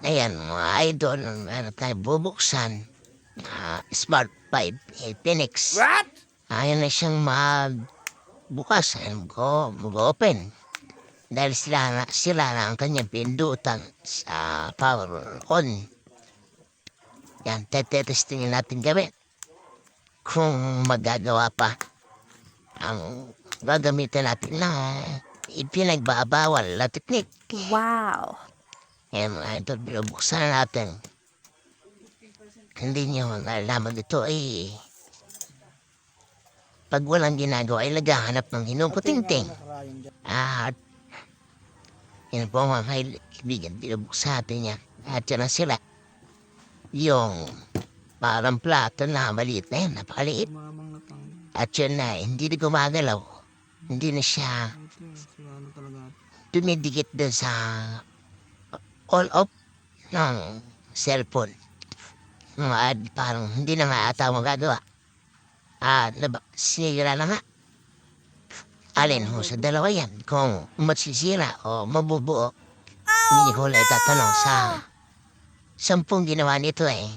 Ayan, mga idol, meron tayo bubuksan. Ah, Smart 5 Infinix. What? Ayaw na siyang mag bukas. Ayaw ko mag-open. Dahil sila na, sila na ang kanyang pindutan sa power on. Yan, tetetestingin natin gabi. Kung magagawa pa ang gagamitin natin na ipinagbabawal na teknik. Wow. Yan mga idol, binubuksan na natin. Hindi nyo nalaman ito eh. Pag walang ginagawa ay naghahanap ng hinuputingting. At yan po mga kaibigan, binubuksan natin niya. At yan na sila. Yung parang plato na maliit na yan, napakaliit. At yun na, hindi na gumagalaw. Hindi na siya dumidikit doon sa all up ng cellphone. Mga ad, parang hindi na nga ata magagawa. Ah, naba, sinira na nga. Alin ho sa dalawa yan, kung magsisira o mabubuo, hindi ko lang itatanong sa sampung ginawa nito eh.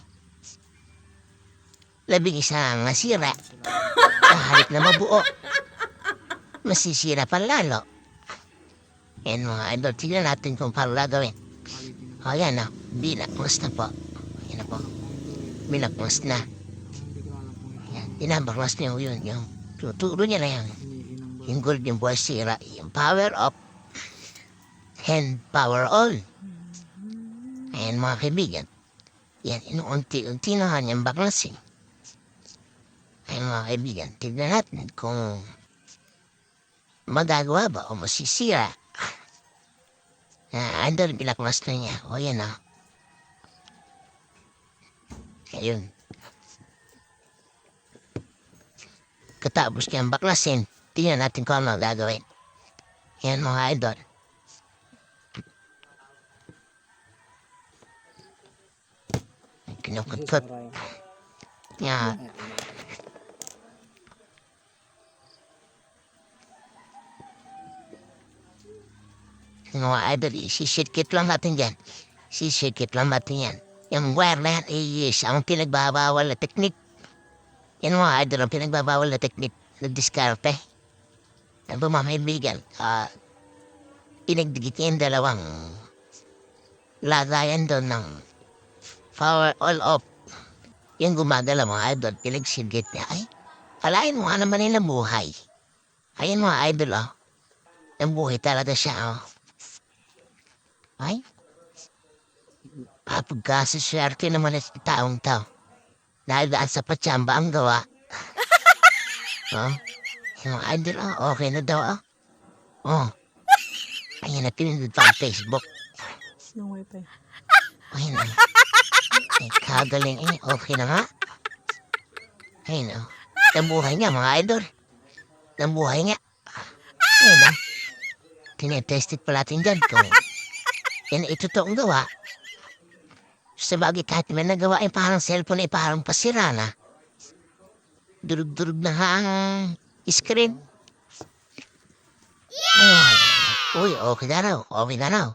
Labing isa ang nasira. Kahit na mabuo, masisira pa lalo. Yan mga idol, tignan natin kung paano gagawin. O yan binakmas na po. Yan na po. Binakmas na. Yan, binabaklas niya yun. Yung tuturo niya na yan. Yung gold yung buhay sira. Yung power up. And power on. Ayan mga kaibigan. Yan, inuunti-unti na kanyang baklasin. Ayan mga kaibigan, tignan natin kung magagawa ba o masisira. Ah, andun, binaklas na niya. O, yan ah. Ayun. Katapos niyang baklasin, tingnan natin kung ano gagawin. Yan mga idol. Kinukutkot. Yan. Mga idol, isisikit lang natin yan. Sisikit lang natin yan. Yung wire na yan, is ang pinagbabawal na teknik. Yan mga idol, ang pinagbabawal na teknik na diskarte. Yan po mga kaibigan, ah, pinagdikit niya yung dalawang lagayan doon ng power all off. Yung gumagala mga idol, pinagsigit niya. Ay, alain mo nga naman yung nabuhay. Ayun mga idol, oh. Nabuhay talaga siya, oh. Ay, papagkasaswerte naman at taong tao. Dahil daan sa patsamba ang gawa. oh, yung mga idol, oh, okay na daw, oh. Oh, ayun na pinindot pa ang Facebook. Yung wifi. Ayun na. Ay, kagaling eh. Okay na nga. Ayun na. Nabuhay nga mga idol. Nabuhay nga. Ayun na. Tinetestit pa natin dyan kung yan ito toong gawa. Sa bagay kahit may nagawa ay parang cellphone ay parang pasira na. Durug-durug na nga ang screen. Ayun. Uy, okay na raw. Okay na raw.